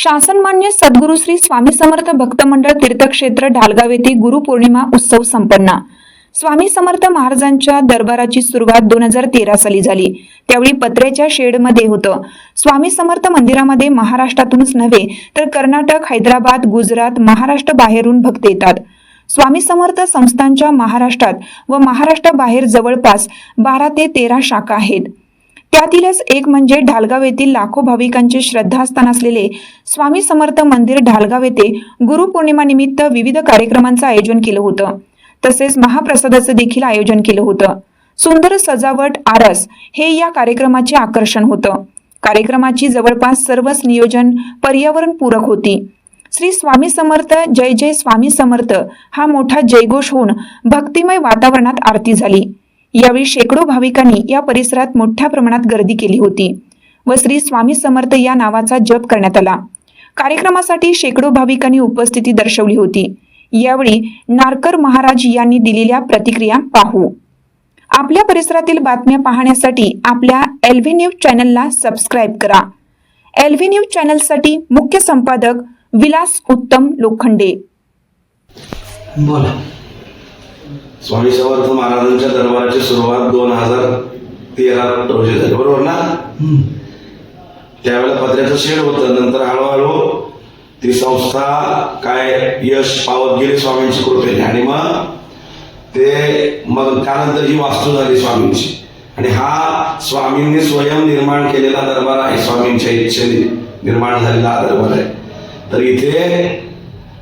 शासनमान्य सद्गुरु श्री स्वामी समर्थ भक्त मंडळ तीर्थक्षेत्र ढालगाव येथे गुरुपौर्णिमा उत्सव संपन्न. स्वामी समर्थ महाराजांच्या दरबाराची सुरुवात दोन हजार तेरा साली झाली. त्यावेळी पत्र्याच्या शेडमध्ये होतं. स्वामी समर्थ मंदिरामध्ये महाराष्ट्रातूनच नव्हे तर कर्नाटक हैदराबाद गुजरात महाराष्ट्र बाहेरून भक्त येतात. स्वामी समर्थ संस्थांच्या महाराष्ट्रात व महाराष्ट्राबाहेर जवळपास बारा ते तेरा शाखा आहेत. त्यातीलच एक म्हणजे ढालगाव येथील लाखो भाविकांचे श्रद्धास्थान असलेले स्वामी समर्थ मंदिर ढालगाव येथे गुरुपौर्णिमानिमित्त विविध कार्यक्रमांचं आयोजन केलं होतं. तसेच महाप्रसादाचं देखील आयोजन केलं होतं. सुंदर सजावट आरस हे या कार्यक्रमाचे आकर्षण होतं. कार्यक्रमाची जवळपास सर्वच नियोजन पर्यावरणपूरक होती. श्री स्वामी समर्थ जय जय स्वामी समर्थ हा मोठा जयघोष होऊन भक्तिमय वातावरणात आरती झाली. यावेळी शेकडो भाविकांनी या परिसरात मोठ्या प्रमाणात गर्दी केली होती व श्री स्वामी समर्थ या नावाचा जप करण्यात आला. कार्यक्रमासाठी शेकडो भाविकांनी उपस्थिती दर्शवली होती. यावेळी नारकर महाराज यांनी दिलेल्या प्रतिक्रिया पाहू. आपल्या परिसरातील बातम्या पाहण्यासाठी आपल्या एलव्ही न्यूज चॅनलला सबस्क्राईब करा. एलव्ही न्यूज चॅनलसाठी मुख्य संपादक विलास उत्तम लोखंडे. बोला. स्वामी समर्थ महाराजांच्या दरबाराची सुरुवात दोन हजार तेरा रोजी झाली. बरोबर ना. त्यावेळेला पत्र्याचं शेड होतं. नंतर हळूहळू ती संस्था काय यश पावत गेली स्वामींची कृपेने. आणि मग ते मग त्यानंतर ही वास्तू झाली स्वामींची. आणि हा स्वामींनी स्वयं निर्माण केलेला दरबार आहे. स्वामींच्या इच्छेने निर्माण झालेला हा दरबार आहे. तर इथे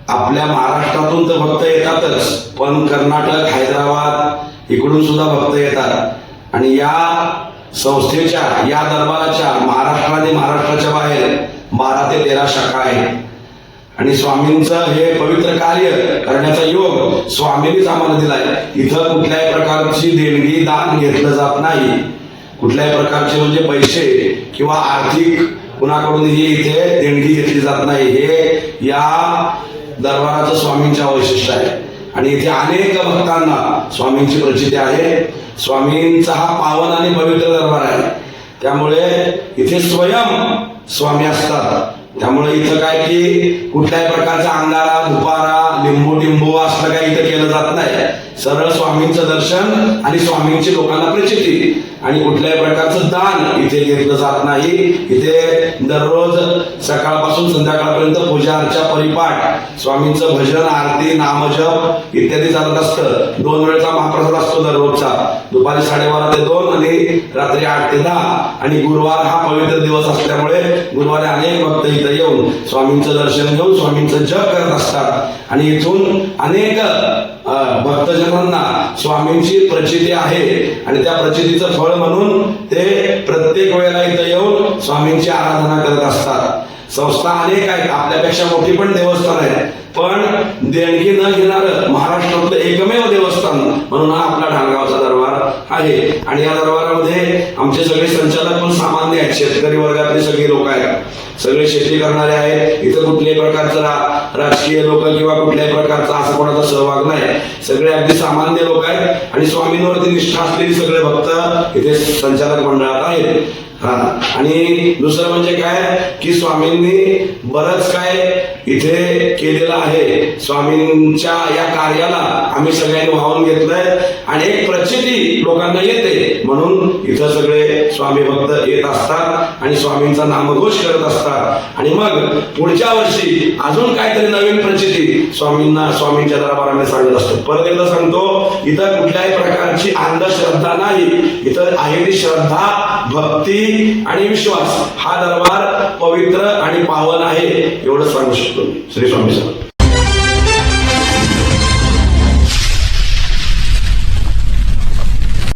आपल्या महाराष्ट्रातून तर भक्त येतातच पण कर्नाटक हैदराबाद इकडून सुद्धा भक्त येतात. आणि या संस्थेच्या या दरबाराच्या महाराष्ट्र आणि महाराष्ट्राच्या बाहेर बारा ते तेरा शाखा आहेत. आणि स्वामींचं हे पवित्र कार्य करण्याचा योग स्वामींनीच आम्हाला दिलाय. इथं कुठल्याही प्रकारची देणगी दान घेतलं जात नाही. कुठल्याही प्रकारचे म्हणजे पैसे किंवा आर्थिक कुणाकडूनही इथे देणगी घेतली जात नाही. हे या दरबाराचं स्वामींच्या वैशिष्ट्य आहे. आणि इथे अनेक भक्तांना स्वामींची प्रचिती आहे. स्वामींचा हा पावन आणि पवित्र दरबार आहे. त्यामुळे इथे स्वयं स्वामी असतात. त्यामुळे इथं काय की कुठल्याही प्रकारचा अंगारा दुपारा लिंबू टिंबू असलं काही इथं केलं जात नाही. सरळ स्वामींचं दर्शन आणि स्वामींची लोकांना प्रचिती आणि कुठल्याही प्रकारचं दान इथे घेतलं जात नाही. इथे दररोज सकाळपासून संध्याकाळपर्यंत पूजा अर्चा परिपाठ स्वामींचं भजन आरती नामजप इत्यादी चालत असतं. दोन वेळचा महाप्रसाद असतो दररोजचा. दुपारी साडेबारा ते दोन आणि रात्री आठ ते दहा. आणि गुरुवार हा पवित्र दिवस असल्यामुळे गुरुवारी अनेक भक्त इथं येऊन स्वामींचं दर्शन घेऊन स्वामींचं जप करत असतात. आणि इथून अनेक भक्तजनांना स्वामींची प्रचिती आहे. आणि त्या प्रचितीचं फळ म्हणून ते प्रत्येक वेळेला इथं येऊन स्वामींची आराधना करत असतात. संस्था अनेक आहेत. आपल्यापेक्षा मोठी पण देवस्थान आहेत. पण देणगी न घेणारं महाराष्ट्रातलं एकमेव देवस्थान म्हणून हा आपला ढालगावचा आहे. आणि या दरबारामध्ये आमचे सगळे संचालक पण सामान्य आहेत. शेतकरी वर्गातले सगळे लोक आहेत. सगळे शेती करणारे आहेत. इथं कुठल्याही प्रकारचं राजकीय लोक किंवा कुठल्याही प्रकारचा असा कोणाचा सहभाग नाही. सगळे अगदी सामान्य लोक आहेत. आणि स्वामींवरती निष्ठा असलेली सगळे भक्त इथे संचालक मंडळात आहेत. हा. आणि दुसरं म्हणजे काय? की स्वामींनी बरंच काय इथे केलेलं आहे. स्वामींच्या या कार्याला आम्ही सगळ्यांनी वाहून घेतलंय आणि एक प्रचिती लोकांना येते. म्हणून इथं सगळे स्वामी भक्त येत असतात आणि स्वामींचा नामघोष करत असतात. आणि मग पुढच्या वर्षी अजून काहीतरी नवीन प्रचिती स्वामींना स्वामींच्या दरबाराने सांगत असतो. परत एकदा सांगतो इथं कुठल्याही प्रकारची अंधश्रद्धा नाही. इथं आहे ती श्रद्धा भक्ती आणि विश्वास हा दरबार पवित्र आणि पावन आहे एवढं सांगू शकतो श्री स्वामी साहेब